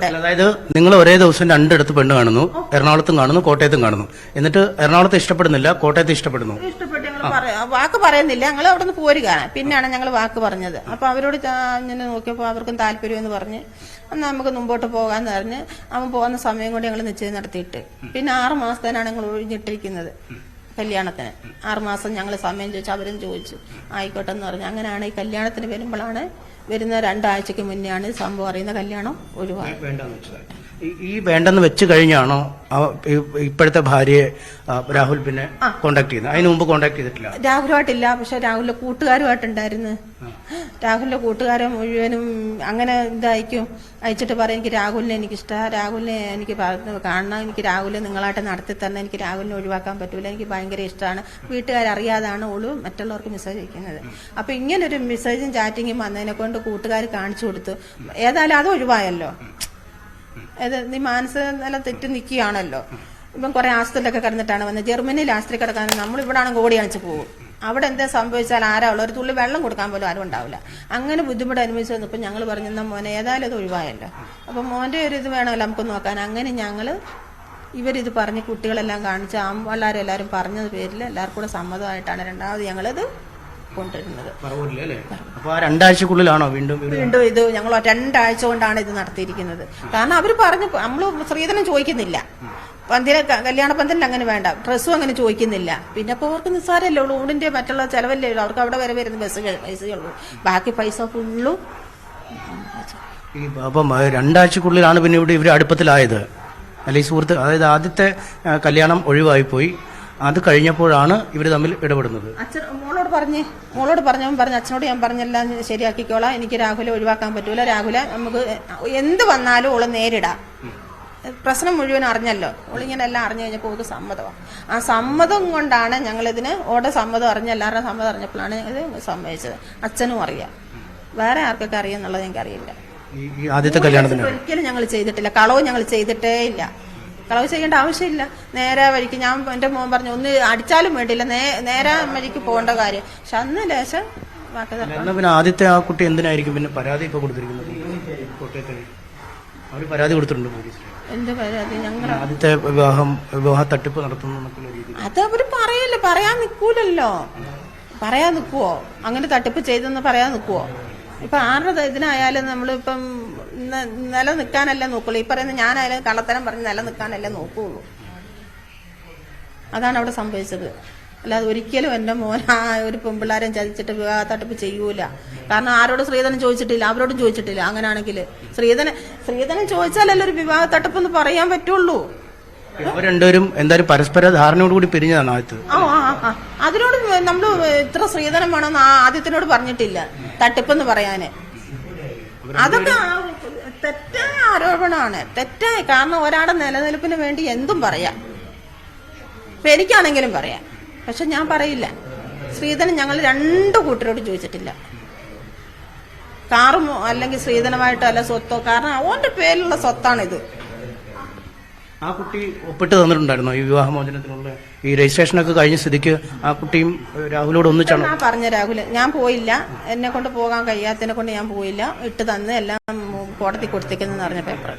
അതായത് നിങ്ങൾ ഒരേ ദിവസം രണ്ടിടത്ത് പെണ്ണ് കാണുന്നു എറണാകുളത്തും കാണുന്നു കോട്ടയത്തും കാണുന്നു. എന്നിട്ട് എറണാകുളത്ത് ഇഷ്ടപ്പെടുന്നില്ല കോട്ടയത്ത് ഇഷ്ടപ്പെടുന്നു. ഇഷ്ടപ്പെട്ട് ഞങ്ങൾ പറയാ വാക്ക് പറയുന്നില്ല. ഞങ്ങൾ അവിടെ നിന്ന് പോരുക പിന്നെയാണ് ഞങ്ങൾ വാക്ക് പറഞ്ഞത്. അപ്പൊ അവരോട് ചാ- ഇങ്ങനെ നോക്കിയപ്പോൾ അവർക്കും താല്പര്യം എന്ന് പറഞ്ഞ് എന്നാ നമുക്ക് മുമ്പോട്ട് പോകാന്ന് പറഞ്ഞ് അവൻ പോകുന്ന സമയം കൂടി ഞങ്ങൾ നിശ്ചയം നടത്തിയിട്ട്. പിന്നെ ആറ് മാസത്തേനാണ് ഞങ്ങൾ ഒഴിഞ്ഞിട്ടിരിക്കുന്നത്. കല്യാണത്തിന്. ആറുമാസം ഞങ്ങൾ സമയം ചോദിച്ചു. അവരും ചോദിച്ചു. ആയിക്കോട്ടെ എന്ന് പറഞ്ഞു. അങ്ങനെയാണ് ഈ കല്യാണത്തിന് വരുമ്പോഴാണ് വരുന്ന രണ്ടാഴ്ചക്ക് മുന്നെയാണ് സംഭവം അറിയുന്ന കല്യാണം ഒഴിവാക്കുന്നത് ഈ- വേണ്ടെന്ന് വെച്ച് കഴിഞ്ഞാണോ ഇപ്പോഴത്തെ ഭാര്യയെ രാഹുൽ പിന്നെ കോണ്ടാക്ട് ചെയ്യുന്നത്? അതിനു മുമ്പ് കോണ്ടാക്ട് ചെയ്തിട്ടില്ല? രാഹുലുമായിട്ടില്ല പക്ഷെ രാഹുലിന്റെ കൂട്ടുകാരുമായിട്ടുണ്ടായിരുന്നു. രാഹുലിന്റെ കൂട്ടുകാരൻ മുഴുവനും അങ്ങനെ ഇതായിരിക്കും. അയച്ചിട്ട് പറയും എനിക്ക് രാഹുലിനെ എനിക്ക് ഇഷ്ടമാണ് രാഹുലിനെ എനിക്ക് കാണണം. എനിക്ക് രാഹുലിനെ നിങ്ങളായിട്ട് നടത്തി തന്നെ എനിക്ക് രാഹുലിനെ ഒഴിവാക്കാൻ പറ്റൂല. എനിക്ക് ഭയങ്കര ഇഷ്ടമാണ് വീട്ടുകാരറിയാതാണ് ഓൾ മറ്റുള്ളവർക്ക് മെസ്സേജ് അയക്കുന്നത്. അപ്പൊ ഇങ്ങനൊരു മെസ്സേജും ചാറ്റിങ്ങും വന്നതിനെ കൊണ്ട് കൂട്ടുകാർ കാണിച്ചു കൊടുത്തു. ഏതായാലും അത് ഒഴിവായല്ലോ. ഇത് നീ മാനസിക നില തെറ്റി നിൽക്കുകയാണല്ലോ ഇപ്പം കുറെ ആസ്തിലൊക്കെ കിടന്നിട്ടാണ് വന്നത് ജർമ്മനിയിൽ ആസ്തി കിടക്കാൻ നമ്മൾ ഇവിടെ ആണെങ്കിൽ ഓടി അണിച്ച് പോകും. അവിടെ എന്താ സംഭവിച്ചാൽ ആരാ ഉള്ള? ഒരു തുള്ളി വെള്ളം കൊടുക്കാൻ പോലും ആരും ഉണ്ടാവില്ല. അങ്ങനെ ബുദ്ധിമുട്ട് അനുഭവിച്ചു വന്നപ്പോൾ ഞങ്ങൾ പറഞ്ഞു എന്നാൽ മോനെ ഏതായാലും അത് ഒഴിവായല്ലോ. അപ്പം മോന്റെ ഒരു ഇത് വേണമല്ലോ നമുക്ക് നോക്കാൻ. അങ്ങനെ ഞങ്ങൾ ഇവരിത് പറഞ്ഞ് കുട്ടികളെല്ലാം കാണിച്ച് ആ എല്ലാവരും പറഞ്ഞത് പേരിൽ എല്ലാവർക്കും കൂടെ സമ്മതമായിട്ടാണ് രണ്ടാമത് ഞങ്ങളത് കൊണ്ടുവരുന്നത്. പറവൂരിൽ അല്ലേ? അപ്പൊ ആ രണ്ടാഴ്ചക്കുള്ളിലാണോ വീണ്ടും വീണ്ടും ഇത് ഞങ്ങൾ രണ്ടാഴ്ച കൊണ്ടാണ് ഇത് നടത്തിയിരിക്കുന്നത്. കാരണം അവർ പറഞ്ഞു നമ്മൾ സ്ത്രീധനം ചോദിക്കുന്നില്ല. പന്തിനെ കല്യാണ പന്തലിൽ അങ്ങനെ വേണ്ട. ഡ്രസ്സും അങ്ങനെ ചോദിക്കുന്നില്ല. പിന്നെ അപ്പോൾ അവർക്ക് നിസ്സാരമല്ലേ ഉള്ളൂ. ഊണിന്റെ മറ്റുള്ള ചെലവല്ലേ ഉള്ളൂ. അവർക്ക് അവിടെ വരെ വരുന്ന ബസ് പൈസയേ ഉള്ളൂ. ബാക്കി പൈസ ഫുള്ളും ഈ അപ്പം രണ്ടാഴ്ചക്കുള്ളിലാണ് പിന്നെ ഇവിടെ ഇവർ അടുപ്പത്തിലായത്. അല്ല സുഹൃത്ത് അതായത് ആദ്യത്തെ കല്യാണം ഒഴിവായി പോയി അത് കഴിഞ്ഞപ്പോഴാണ് ഇവർ തമ്മിൽ ഇടപെടുന്നത്. അച്ഛൻ മോളോട് പറഞ്ഞ്. മോളോട് പറഞ്ഞവൻ പറഞ്ഞു അച്ഛനോട് ഞാൻ പറഞ്ഞെല്ലാം ശരിയാക്കിക്കോളാം. എനിക്ക് രാഹുലെ ഒഴിവാക്കാൻ പറ്റൂല. രാഹുലെ നമുക്ക് എന്ത് വന്നാലും ഓൾ നേരിടാം. പ്രശ്നം മുഴുവൻ അറിഞ്ഞല്ലോ. ഓളിങ്ങനെ എല്ലാം അറിഞ്ഞു കഴിഞ്ഞപ്പോൾ ഓൾക്ക് സമ്മതമാണ് ആ സമ്മതം കൊണ്ടാണ് ഞങ്ങളിതിന് ഓടെ സമ്മതം അറിഞ്ഞ എല്ലാവരുടെ സമ്മതം അറിഞ്ഞപ്പോഴാണ് ഇത് സമ്മതിച്ചത്. അച്ഛനും അറിയാം. വേറെ ആർക്കൊക്കെ അറിയാന്നുള്ളത് എനിക്കറിയില്ല. ഈ ഈ ആദ്യത്തെ കല്യാണത്തിന് ഒരിക്കലും ഞങ്ങൾ ചെയ്തിട്ടില്ല. കളവ് ഞങ്ങൾ ചെയ്തിട്ടേ ഇല്ല. കളവ് ചെയ്യേണ്ട ആവശ്യമില്ല. നേരെ വഴിക്ക് ഞാൻ എന്റെ മോൻ പറഞ്ഞു ഒന്ന് അടിച്ചാലും വേണ്ടില്ല. നേരെ വഴിക്ക് പോകേണ്ട കാര്യം. പക്ഷെ അന്ന് ലേശം പിന്നെ ആദ്യത്തെ ആ കുട്ടി എന്തിനായിരിക്കും പിന്നെ പരാതി ഇപ്പൊ കൊടുത്തിരിക്കുന്നത്? കോട്ടയത്തിന് അവർ പരാതി കൊടുത്തിട്ടുണ്ട് പോലീസിൽ എന്ത് പരാതി? ഞങ്ങൾ ആദ്യത്തെ വിവാഹം വിവാഹ തട്ടിപ്പ് നടത്തുന്നു അത് അവർ പറയല്ലേ പറയാൻ നിക്കൂലല്ലോ. പറയാൻ നിക്കുവോ? അങ്ങനെ തട്ടിപ്പ് ചെയ്തെന്ന് പറയാൻ നിക്കുവോ? ഇപ്പൊ ആരുടെ ഇതിനായാലും നമ്മളിപ്പം നിലനിൽക്കാനല്ലേ നോക്കുള്ളൂ. ഈ പറയുന്ന ഞാനായാലും കള്ളത്തരം പറഞ്ഞ് നിലനിൽക്കാനല്ലേ നോക്കുകയുള്ളൂ അതാണ് അവിടെ സംഭവിച്ചത്. അല്ലാതെ ഒരിക്കലും എന്റെ മോൻ ആ ഒരു പെമ്പിള്ളാരെയും ചതിച്ചിട്ട് വിവാഹ തട്ടിപ്പ് ചെയ്യൂല. കാരണം ആരോടും ശ്രീധനം ചോദിച്ചിട്ടില്ല അവരോടും ചോദിച്ചിട്ടില്ല. അങ്ങനെയാണെങ്കിൽ ശ്രീധനം ശ്രീധനം ചോദിച്ചാലല്ലേ ഒരു വിവാഹ തട്ടിപ്പ് എന്ന് പറയാൻ പറ്റുള്ളൂ. രണ്ടുപേരും എന്തായാലും പരസ്പര ധാരണയോടുകൂടി പിരിഞ്ഞതാണ് ആദ്യത്തെ. ആ ആ. അതിനോട് നമ്മൾ ഇത്ര ശ്രീധനം വേണമെന്ന് ആ ആദ്യത്തിനോട് പറഞ്ഞിട്ടില്ല തട്ടിപ്പെന്ന് പറയാന്. അതൊക്കെ തെറ്റായ ആരോപണമാണ്. തെറ്റായ കാരണം ഒരാളെ നിലനിൽപ്പിന് വേണ്ടി എന്തും പറയാം. ഇപ്പൊ എനിക്കാണെങ്കിലും പറയാം. പക്ഷെ ഞാൻ പറയില്ല. ശ്രീധനം ഞങ്ങൾ രണ്ടു കൂട്ടരോട് ചോദിച്ചിട്ടില്ല. കാറും അല്ലെങ്കിൽ ശ്രീധനമായിട്ടോ അല്ല സ്വത്തോ കാരണം അവന്റെ പേരിലുള്ള സ്വത്താണിത്. ആ കുട്ടി ഒപ്പിട്ട് തന്നിട്ടുണ്ടായിരുന്നു ഈ വിവാഹമോചനത്തിനുള്ള ഈ രജിസ്ട്രേഷനൊക്കെ കഴിഞ്ഞ സ്ഥിതിക്ക് ആ കുട്ടിയും രാഹുലോട് ഒന്നിച്ചാണ്? ഞാൻ പറഞ്ഞ രാഹുൽ ഞാൻ പോയില്ല. എന്നെ കൊണ്ട് പോകാൻ കഴിയാത്തതിനെ കൊണ്ട് ഞാൻ പോയില്ല. ഇട്ട് തന്ന് എല്ലാം കോടതി കൊടുത്തേക്കെന്ന് പറഞ്ഞ പേപ്പർ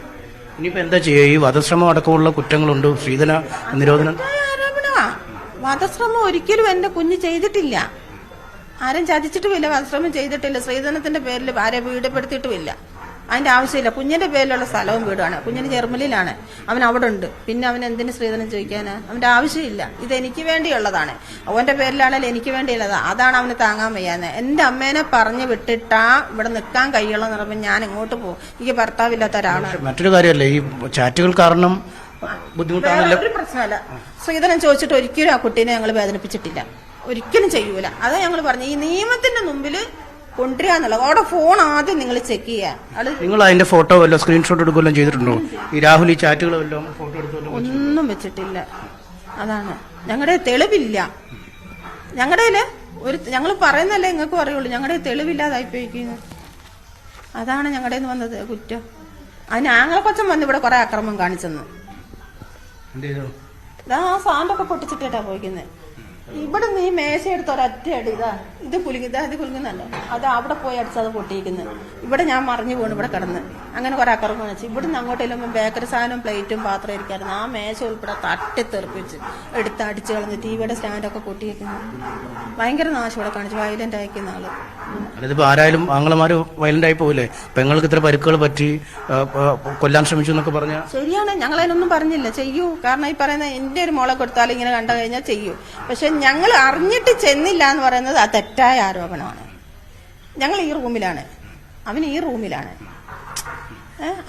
ഇനിയിപ്പോ എന്താ ചെയ്യുക ഈ വധശ്രമം അടക്കമുള്ള കുറ്റങ്ങളുണ്ട്? സ്ത്രീധന നിരോധനം? ആരോപണമാ. വധശ്രമം ഒരിക്കലും എന്റെ കുഞ്ഞ് ചെയ്തിട്ടില്ല. ആരും ചതിച്ചിട്ടുമില്ല വധശ്രമം ചെയ്തിട്ടില്ല ശ്രീധനത്തിന്റെ പേരിൽ ആരെ വീടുപെടുത്തിയിട്ടുമില്ല അതിന്റെ ആവശ്യമില്ല. കുഞ്ഞിന്റെ പേരിലുള്ള സ്ഥലവും വീടുമാണ്. കുഞ്ഞിന് ജർമ്മനിയിലാണ്. അവൻ അവിടെ ഉണ്ട്. പിന്നെ അവൻ എന്തിനു സ്ത്രീധനം ചോദിക്കാന്? അവന്റെ ആവശ്യമില്ല. ഇത് എനിക്ക് വേണ്ടിയുള്ളതാണ്. അവന്റെ പേരിലാണെങ്കിൽ എനിക്ക് വേണ്ടിയുള്ളതാണ് അതാണ് അവന് താങ്ങാൻ വയ്യാന്ന് എന്റെ അമ്മേനെ പറഞ്ഞു വിട്ടിട്ടാ ഇവിടെ നിൽക്കാൻ കഴിയുള്ളൂ എന്ന് പറയുമ്പോൾ ഞാൻ ഇങ്ങോട്ട് പോകും? എനിക്ക് ഭർത്താവില്ലാത്ത ഒരാളാണ്. മറ്റൊരു കാര്യമല്ല. ഈ ചാറ്റുകൾ കാരണം ബുദ്ധിമുട്ടാണല്ലോ ഒരു പ്രശ്നമല്ല. സ്ത്രീധനം ചോദിച്ചിട്ട് ഒരിക്കലും ആ കുട്ടീനെ ഞങ്ങൾ വേദനിപ്പിച്ചിട്ടില്ല. ഒരിക്കലും ചെയ്യൂല. അതാ ഞങ്ങൾ പറഞ്ഞു ഈ നിയമത്തിന്റെ മുമ്പിൽ കൊണ്ടുവരിക എന്നുള്ളത്. അവിടെ ഫോൺ ആദ്യം നിങ്ങൾ ചെക്ക് ചെയ്യുക. നിങ്ങൾ അതിന്റെ ഫോട്ടോ വല്ലോ സ്ക്രീൻഷോട്ട് എടുക്കുകയും ചെയ്തിട്ടുണ്ടോ? ഈ രാഹുൽ ഈ ചാറ്റുകൾ വല്ലോ ഫോട്ടോ ഒന്നും വെച്ചിട്ടില്ല. അതാണ്. ഞങ്ങളുടെ തെളിവില്ല. ഞങ്ങളുടെ ഒരു ഞങ്ങൾ പറയുന്നല്ലേ നിങ്ങൾക്ക് അറിയുള്ളൂ ഞങ്ങളുടെ തെളിവില്ലാതായിപ്പോയിരിക്കുന്നു. അതാണ് ഞങ്ങളുടെ വന്നത് കുറ്റം. അതിന് ആങ്ങളക്കൊച്ചൻ വന്ന് ഇവിടെ കുറെ അക്രമം കാണിച്ചെന്ന്. ആ സാമ്പൊക്കെ പൊട്ടിച്ചിട്ടാ പോയിക്കുന്നത് ഇവിടെ നീ മേശ എടുത്ത് അടി ഇതാ ഇത് കുലുങ്ങി ഇതാ ഇത് കുലുങ്ങുന്നുണ്ടോ അത് അവിടെ പോയി അടിച്ചത് പൊട്ടിയിരിക്കുന്നത് ഇവിടെ ഞാൻ മറിഞ്ഞു പോണു ഇവിടെ കിടന്ന്. അങ്ങനെ കുറെ അക്കറങ്ങ് വെച്ച് ഇവിടുന്ന് അങ്ങോട്ട് ചെല്ലുമ്പോൾ ബേക്കറി സാധനവും പ്ലേറ്റും പാത്രം ഇരിക്കായിരുന്നു. ആ മേശ ഉൾപ്പെടെ തട്ടിത്തെറിപ്പിച്ച് എടുത്ത് അടിച്ചു കളഞ്ഞ് ടി വിയുടെ സ്റ്റാൻഡൊക്കെ പൊട്ടിയിരിക്കുന്നു. ഭയങ്കര നാശം ഇവിടെ കാണിച്ചു. വയലന്റ് അയക്കുന്ന ആൾ. അതിപ്പോ ആരായാലും ആങ്ങളമാര് വയലന്റ് ആയി പോവില്ലേ? പെങ്ങൾക്ക് ഇത്ര പരുക്കുകൾ പറ്റി കൊല്ലാൻ ശ്രമിച്ചു എന്നൊക്കെ പറഞ്ഞ ശരിയാണ് ഞങ്ങൾ അതിനൊന്നും പറഞ്ഞില്ല. ചെയ്യൂ. കാരണം ഈ പറയുന്ന എന്റെ ഒരു മോളെ കൊടുത്താൽ ഇങ്ങനെ കണ്ടു കഴിഞ്ഞാൽ ചെയ്യൂ. പക്ഷെ ഞങ്ങൾ അറിഞ്ഞിട്ട് ചെന്നില്ല എന്ന് പറയുന്നത് ആ തെറ്റായ ആരോപണമാണ്. ഞങ്ങൾ ഈ റൂമിലാണ്. അവൻ ഈ റൂമിലാണ്.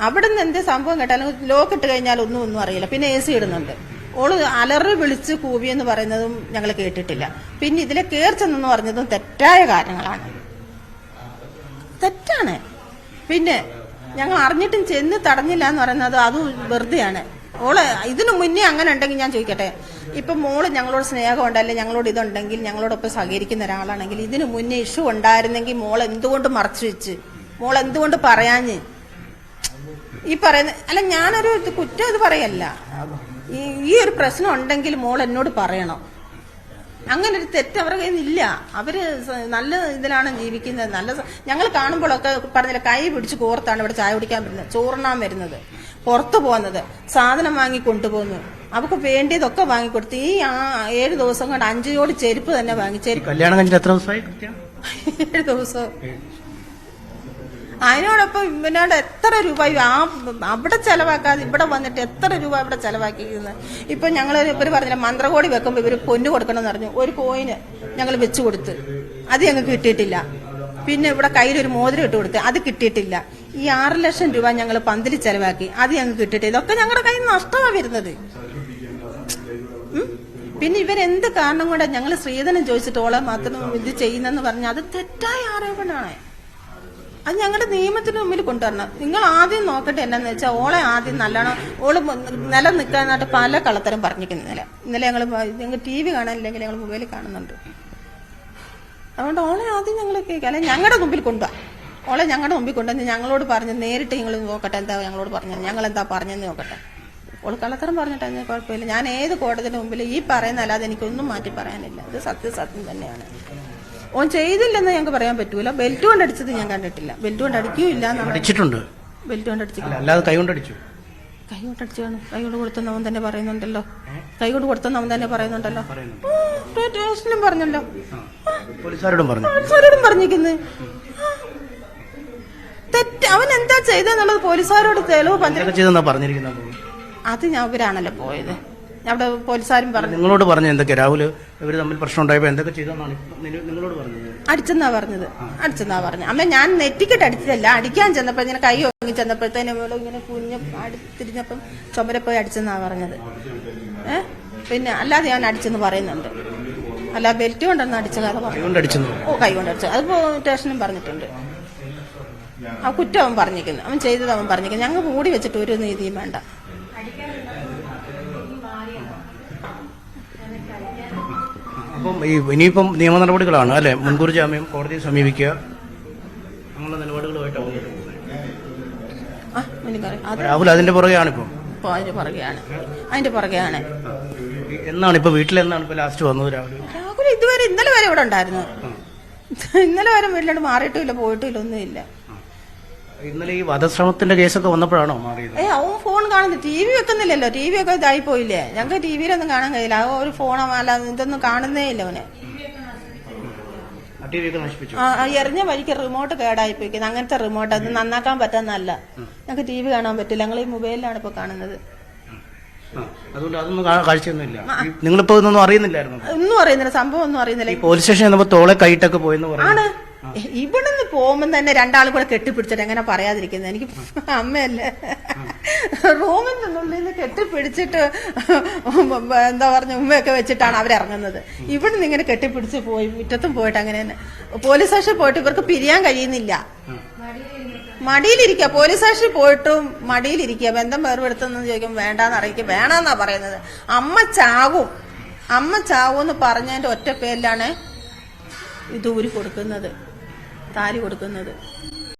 അവിടുന്ന് എന്ത് സംഭവം കേട്ടാലും ലോക്ക് ഇട്ട് കഴിഞ്ഞാൽ ഒന്നും ഒന്നും അറിയില്ല. പിന്നെ എ സി ഇടുന്നുണ്ട്. ഓൾ അലറി വിളിച്ച് കൂവിയെന്ന് പറയുന്നതും ഞങ്ങൾ കേട്ടിട്ടില്ല. പിന്നെ ഇതിലെ കേർച്ചെന്നു പറഞ്ഞതും തെറ്റായ കാര്യങ്ങളാണ്. തെറ്റാണ്. പിന്നെ ഞങ്ങൾ അറിഞ്ഞിട്ടും ചെന്ന് തടഞ്ഞില്ല എന്ന് പറയുന്നത് അത് വെറുതെയാണ്. ഓൾ ഇതിനു മുന്നേ അങ്ങനെ ഉണ്ടെങ്കിൽ ഞാൻ ചോദിക്കട്ടെ? ഇപ്പൊ മോൾ ഞങ്ങളോട് സ്നേഹം ഉണ്ടല്ലേ? ഞങ്ങളോട് ഇതുണ്ടെങ്കിൽ ഞങ്ങളോടൊപ്പം സഹകരിക്കുന്ന ഒരാളാണെങ്കിൽ ഇതിനു മുന്നേ ഇഷ്യൂ ഉണ്ടായിരുന്നെങ്കിൽ മോൾ എന്തുകൊണ്ട് മറച്ചു വെച്ച്? മോൾ എന്തുകൊണ്ട് പറയാഞ്ഞ്? ഈ പറയുന്ന അല്ല ഞാനൊരു കുറ്റം ഇത് പറയല്ല. ഈ ഒരു പ്രശ്നം ഉണ്ടെങ്കിൽ മോൾ എന്നോട് പറയണം. അങ്ങനെ ഒരു തെറ്റ് അവരുടെ കയ്യിൽ നിന്നില്ല. അവർ നല്ല ഇതിലാണ് ജീവിക്കുന്നത്. നല്ല ഞങ്ങൾ കാണുമ്പോഴൊക്കെ പറഞ്ഞില്ല കൈ പിടിച്ച് കോർത്താണ് ഇവിടെ ചായ കുടിക്കാൻ വരുന്നത്. ചോറിനാൻ വരുന്നത്. പുറത്തു പോകുന്നത്. സാധനം വാങ്ങി കൊണ്ടുപോകുന്നു. അവർക്ക് വേണ്ടിയതൊക്കെ വാങ്ങിക്കൊടുത്ത് ഈ ആ ഏഴ് ദിവസം കൊണ്ട് അഞ്ച് ജോടി ചെരുപ്പ് തന്നെ വാങ്ങി. ചെരുപ്പ് കല്യാണം കഴിഞ്ഞിട്ട് എത്ര ദിവസമായി? ഏഴ് ദിവസം. അതിനോടൊപ്പം ഇവനോട് എത്ര രൂപ ആ അവിടെ ചെലവാക്കാതെ ഇവിടെ വന്നിട്ട് എത്ര രൂപ ഇവിടെ ചെലവാക്കിയിരുന്നത് ഇപ്പൊ ഞങ്ങൾ ഇവർ പറഞ്ഞില്ല മന്ത്രകോടി വെക്കുമ്പോ ഇവർ പൊന്നു കൊടുക്കണം എന്ന് പറഞ്ഞു. ഒരു കോയിന് ഞങ്ങൾ വെച്ചു കൊടുത്ത്. അത് ഞങ്ങൾക്ക് കിട്ടിയിട്ടില്ല. പിന്നെ ഇവിടെ കയ്യിൽ ഒരു മോതിരം ഇട്ട് കൊടുത്ത് അത് കിട്ടിയിട്ടില്ല. ഈ ആറ് ലക്ഷം രൂപ ഞങ്ങൾ പന്തിൽ ചെലവാക്കി. അത് ഞങ്ങൾക്ക് കിട്ടിയിട്ടില്ല. ഇതൊക്കെ ഞങ്ങളുടെ കയ്യിൽ നഷ്ടമാണ് വരുന്നത്? പിന്നെ ഇവരെന്ത് കാരണം കൊണ്ടാണ് ഞങ്ങൾ ശ്രീധനം ചോദിച്ചിട്ട് ഓളെ മാത്രം ഇത് ചെയ്യുന്നെന്ന് പറഞ്ഞാൽ അത് തെറ്റായ ആരോപണമാണ്. അത് ഞങ്ങളുടെ നിയമത്തിന് മുമ്പിൽ കൊണ്ടുവരണം. നിങ്ങൾ ആദ്യം നോക്കട്ടെ എന്നാന്ന് വെച്ചാൽ ഓളെ ആദ്യം നല്ലോണം ഓൾ നില നിൽക്കാനായിട്ട് പല കളത്തരം പറഞ്ഞിരിക്കുന്നു ഇന്നലെ. ഇന്നലെ ഞങ്ങൾ ഞങ്ങൾ ടി വി കാണാനില്ലെങ്കിൽ ഞങ്ങൾ മൊബൈലിൽ കാണുന്നുണ്ട്. അതുകൊണ്ട് ഓളെ ആദ്യം ഞങ്ങൾ കേൾക്കുക അല്ലെ ഞങ്ങളുടെ മുമ്പിൽ കൊണ്ടുപോകാം ഓളെ ഞങ്ങളുടെ മുമ്പിൽ കൊണ്ടുവന്ന് ഞങ്ങളോട് പറഞ്ഞ് നേരിട്ട് നിങ്ങൾ നോക്കട്ടെ എന്താ ഞങ്ങളോട് പറഞ്ഞു ഞങ്ങൾ എന്താ പറഞ്ഞെന്ന് നോക്കട്ടെ. ഓൾ കള്ളത്തരം പറഞ്ഞിട്ടെന്ന് കുഴപ്പമില്ല. ഞാൻ ഏത് കോടതിന്റെ മുമ്പിൽ ഈ പറയുന്ന അല്ലാതെ എനിക്കൊന്നും മാറ്റി പറയാനില്ല. ഇത് സത്യസത്യം തന്നെയാണ്. ഓൻ ചെയ്തില്ലെന്ന് ഞങ്ങൾക്ക് പറയാൻ പറ്റൂല. ബെൽറ്റ് കൊണ്ട് അടിച്ചത് ഞാൻ കണ്ടിട്ടില്ല. ബെൽറ്റ് കൊണ്ട് അടിക്കുകയില്ല അടിച്ചിട്ടുണ്ട്. ബെൽറ്റ് കൊണ്ട് അടിച്ചില്ല അല്ലാതെ കൈ കൊണ്ട് അടിച്ചു. കൈ കൊണ്ട് അടിച്ചാണ് കൈ കൊണ്ട് കൊടുത്തെന്ന് അവൻ തന്നെ പറയുന്നുണ്ടല്ലോ. കൈ കൊണ്ട് കൊടുത്തെന്ന് അവൻ തന്നെ പറയുന്നുണ്ടല്ലോ. സ്റ്റേഷനിലും പറഞ്ഞല്ലോ. പോലീസുകാരോടും പറഞ്ഞു. പോലീസുകാരോടും തെറ്റ്. അവൻ എന്താ ചെയ്തെന്നുള്ളത് പോലീസുകാരോട് തെളിവ് പറഞ്ഞിരിക്കുന്നത്? അത് ഞാൻ ഇവരാണല്ലോ പോയത്. അവിടെ പോലീസുകാരും പറഞ്ഞു. നിങ്ങളോട് പറഞ്ഞു എന്തൊക്കെ? രാഹുൽ ഇവർ തമ്മിൽ പ്രശ്നം ഉണ്ടായപ്പോ എന്തൊക്കെ ചെയ്തെന്നാണ് നിങ്ങളോട് പറഞ്ഞത്? അടിച്ചെന്നാ പറഞ്ഞത്. അടിച്ചെന്നാ പറഞ്ഞു അമ്മ ഞാൻ നെറ്റിക്കെട്ട് അടിച്ചതല്ല. അടിക്കാൻ ചെന്നപ്പോ ഇങ്ങനെ കൈ ഒങ്ങി ചെന്നപ്പോഴത്തേനും ഇങ്ങനെ കുഞ്ഞ് തിരിഞ്ഞപ്പം ചുമരെ പോയി അടിച്ചെന്നാ പറഞ്ഞത്. ഏഹ് പിന്നെ അല്ലാതെ ഞാൻ അടിച്ചെന്ന് പറയുന്നുണ്ട്. അല്ല ബെൽറ്റ് കൊണ്ടൊന്നും അടിച്ച കഥ പറഞ്ഞു. ഓ കൈ കൊണ്ട് അടിച്ചു. അത് സ്റ്റേഷനും പറഞ്ഞിട്ടുണ്ട്. ആ കുറ്റം അവൻ പറഞ്ഞിരിക്കുന്നു. അവൻ ചെയ്തത് അവൻ പറഞ്ഞിരിക്കുന്നു. ഞങ്ങൾ മൂടി വെച്ചിട്ട് ഒരു നീതിയും വേണ്ട. അപ്പം ഈ ഇനിയിപ്പം നിയമ നടപടികളാണ് അല്ലെ? മുൻകൂർ ജാമ്യം കോടതിയെ സമീപിക്കുക. അങ്ങനെയുള്ള നിലപാടുകളുമായിട്ടാണ് രാഹുൽ അതിന്റെ പുറകെയാണ് ഇപ്പം. അതിന്റെ പുറകെയാണ്. അതിന്റെ പുറകെയാണ്. വീട്ടിൽ എന്നാണ് ഇപ്പൊ വീട്ടിലെന്നാണ് ഇപ്പൊ ലാസ്റ്റ് വന്നത് രാഹുൽ? രാഹുൽ ഇതുവരെ ഇന്നലെ വരെ ഇവിടെ ഉണ്ടായിരുന്നു. ഇന്നലെ വരെ വീട്ടിലോട്ട് മാറിയിട്ടില്ല പോയിട്ടില്ല ഒന്നുമില്ല. ഇന്നലെ ഈ വധശ്രമത്തിന്റെ കേസൊക്കെ വന്നപ്പോഴാണോ മാറിയത്? ഏ അവൻ ഫോൺ കാണുന്നു ടി വി വെക്കുന്നില്ലല്ലോ. ടി വി ഒക്കെ ഇതായി പോയില്ലേ? ഞങ്ങൾക്ക് ടി വിയിലൊന്നും കാണാൻ കഴിയില്ല. ആ ഒരു ഫോണോ അല്ല ഇതൊന്നും കാണുന്നേ ഇല്ല അവനെ. ടി വി ഒക്കെ നശിപ്പിച്ചു. ആ ആ എറിഞ്ഞ വഴിക്ക് റിമോട്ട് കേടായി പോയിക്കുന്നത് അങ്ങനത്തെ റിമോട്ട് അത് നന്നാക്കാൻ പറ്റുന്നല്ല ഞങ്ങൾക്ക് ടി വി കാണാൻ പറ്റില്ല. ഞങ്ങൾ ഈ മൊബൈലിലാണ് ഇപ്പൊ കാണുന്നത്. ആ, അതുകൊണ്ട് അതൊന്നും കാ- കാഴ്ചയൊന്നുമില്ല. നിങ്ങളിപ്പോ ഇതൊന്നും അറിയുന്നില്ലായിരുന്നു? ഒന്നും അറിയുന്നില്ല. സംഭവം ഒന്നും അറിയുന്നില്ല. ഈ പോലീസ് സ്റ്റേഷൻ ചെന്നപ്പോ തോളെ കൈയിട്ടൊക്കെ പോയെന്ന് പറഞ്ഞു ആണ്. ഇവിടുന്ന് പോകുമ്പോൾ തന്നെ രണ്ടാളും കൂടെ കെട്ടിപ്പിടിച്ചിട്ട് എങ്ങനെ പറയാതിരിക്കുന്നത്? എനിക്ക് അമ്മയല്ലേ? റൂമിൽ നിന്നുള്ളിൽ നിന്ന് കെട്ടിപ്പിടിച്ചിട്ട് എന്താ പറഞ്ഞ ഉമ്മയൊക്കെ വെച്ചിട്ടാണ് അവരിറങ്ങുന്നത്. ഇവിടുന്ന് ഇങ്ങനെ കെട്ടിപ്പിടിച്ച് പോയി മുറ്റത്തും പോയിട്ട് അങ്ങനെ പോലീസ് സ്റ്റേഷനിൽ പോയിട്ട് ഇവർക്ക് പിരിയാൻ കഴിയുന്നില്ല. മടിയിലിരിക്കുക. പോലീസ് സ്റ്റേഷനിൽ പോയിട്ടും മടിയിലിരിക്കുക. ബന്ധം വേർപെടുത്തുന്നു ചോദിക്കും വേണ്ടാന്ന് അറിയിക്കും വേണമെന്നാ പറയുന്നത്. അമ്മ ചാവും. അമ്മ ചാവൂന്ന് പറഞ്ഞതിന്റെ ഒറ്റ പേരിലാണ് ഇത് ഊരി കൊടുക്കുന്നത്. താലി കൊടുക്കുന്നത്.